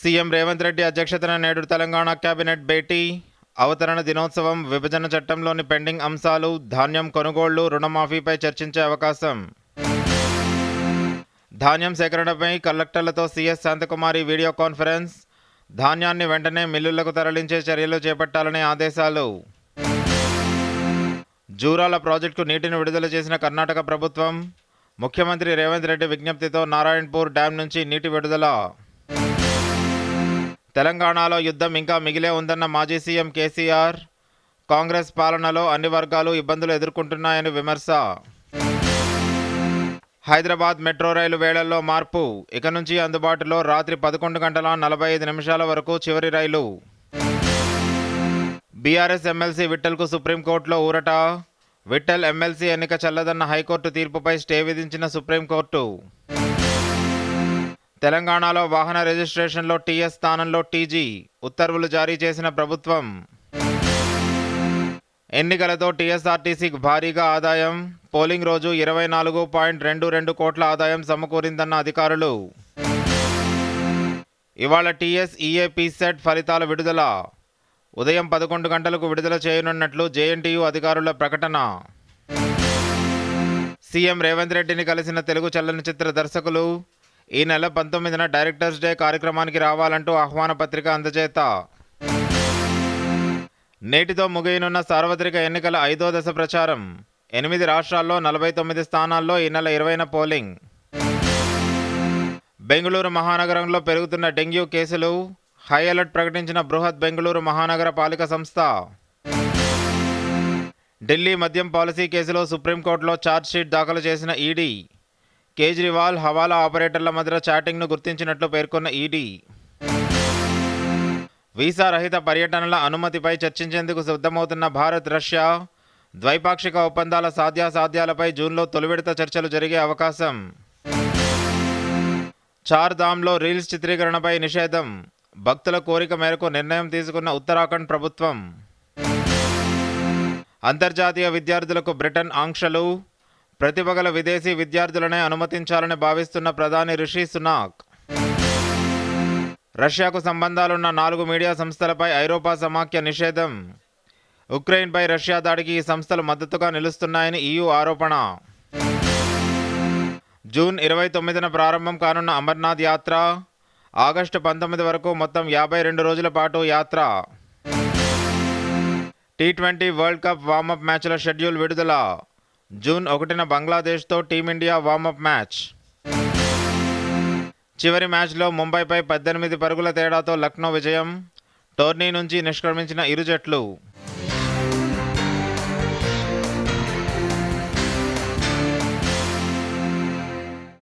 CM Revanth Reddy అధ్యక్షతన నేడు Telangana cabinet భేటీ. అవతరణ దినోత్సవం విభజన చట్టంలోని పెండింగ్ అంశాలు ధాన్యం కొనుగోళ్ళు రుణమాఫీపై చర్చించే అవకాశం. ధాన్యం సేకరణపై కలెక్టర్లతో సీఎస్ శాంతకుమారి వీడియో కాన్ఫరెన్స్. ధాన్యాన్ని వెంటనే మిల్లులకు తరలించే చర్యలు చేపట్టాలనే ఆదేశాలు. జూరాల ప్రాజెక్టుకు నీటిని విడుదల చేసిన కర్ణాటక ప్రభుత్వం. ముఖ్యమంత్రి రేవంత్ రెడ్డి విజ్ఞప్తితో నారాయణపూర్ డ్యాం నుంచి నీటి విడుదల. తెలంగాణలో యుద్ధం ఇంకా మిగిలే ఉందన్న మాజీ సీఎం కేసీఆర్ కాంగ్రెస్ పాలనలో అన్ని వర్గాలు ఇబ్బందులు ఎదుర్కొంటున్నాయని విమర్శ. హైదరాబాద్ మెట్రో రైలు వేళల్లో మార్పు. ఇక నుంచి అందుబాటులో రాత్రి పదకొండు గంటల నలభై ఐదు నిమిషాల వరకు చివరి రైలు. బీఆర్ఎస్ ఎమ్మెల్సీ విఠల్కు సుప్రీంకోర్టులో ఊరట. విఠల్ ఎమ్మెల్సీ ఎన్నిక చెల్లదన్న హైకోర్టు తీర్పుపై స్టే విధించిన సుప్రీంకోర్టు. తెలంగాణలో వాహన రిజిస్ట్రేషన్లో టీఎస్ స్థానంలో టీజీ ఉత్తర్వులు జారీ చేసిన ప్రభుత్వం. ఎన్నికలతో టీఎస్ఆర్టీసీకి భారీగా ఆదాయం. పోలింగ్ రోజు ఇరవై నాలుగు పాయింట్ రెండు రెండు కోట్ల ఆదాయం సమకూరిందన్న అధికారులు. ఇవాళ టీఎస్ ఈఏపీ సెట్ ఫలితాల విడుదల. ఉదయం పదకొండు గంటలకు విడుదల చేయనున్నట్లు జేఎన్టీయూ అధికారుల ప్రకటన. సీఎం రేవంత్ రెడ్డిని కలిసిన తెలుగు చలనచిత్ర దర్శకులు ఈ నెల పంతొమ్మిదిన డైరెక్టర్స్ డే కార్యక్రమానికి రావాలంటూ ఆహ్వాన పత్రిక అందజేత. నేటితో ముగియనున్న సార్వత్రిక ఎన్నికల ఐదో దశ ప్రచారం. ఎనిమిది రాష్ట్రాల్లో నలభై తొమ్మిది స్థానాల్లో ఈ నెల ఇరవైన పోలింగ్. బెంగళూరు మహానగరంలో పెరుగుతున్న డెంగ్యూ కేసులు హై అలర్ట్ ప్రకటించిన బృహత్ బెంగళూరు మహానగర పాలిక సంస్థ. ఢిల్లీ మద్యం పాలసీ కేసులో సుప్రీంకోర్టులో ఛార్జ్షీట్ దాఖలు చేసిన ఈడీ. కేజ్రీవాల్ హవాలా ఆపరేటర్ల మధ్య చాటింగ్ను గుర్తించినట్లు పేర్కొన్న ఈడీ. వీసా రహిత పర్యటనల అనుమతిపై చర్చించేందుకు సిద్ధమవుతున్న భారత్ రష్యా ద్వైపాక్షిక ఒప్పందాల సాధ్యాసాధ్యాలపై జూన్లో తొలివిడత చర్చలు జరిగే అవకాశం. చార్ధామ్లో రీల్స్ చిత్రీకరణపై నిషేధం. భక్తుల కోరిక మేరకు నిర్ణయం తీసుకున్న ఉత్తరాఖండ్ ప్రభుత్వం. అంతర్జాతీయ విద్యార్థులకు బ్రిటన్ ఆంక్షలు. ప్రతిభ గల విదేశీ విద్యార్థులనే అనుమతించాలని భావిస్తున్న ప్రధాని రిషి సునాక్. రష్యాకు సంబంధాలున్న నాలుగు మీడియా సంస్థలపై ఐరోపా సమాఖ్య నిషేధం. ఉక్రెయిన్పై రష్యా దాడికి ఈ సంస్థలు మద్దతుగా నిలుస్తున్నాయని ఈయూ ఆరోపణ. జూన్ ఇరవై తొమ్మిదిన ప్రారంభం కానున్న అమర్నాథ్ యాత్ర. ఆగస్టు పంతొమ్మిది వరకు మొత్తం యాభై రెండు రోజుల పాటు యాత్ర. T twenty world cup warmup మ్యాచ్ల షెడ్యూల్ విడుదల. జూన్ ఒకటిన బంగ్లాదేశ్తో టీమిండియా వార్మప్ మ్యాచ్. చివరి మ్యాచ్లో ముంబైపై పద్దెనిమిది పరుగుల తేడాతో లక్నో విజయం. టోర్నీ నుంచి నిష్క్రమించిన ఇరు జట్లు.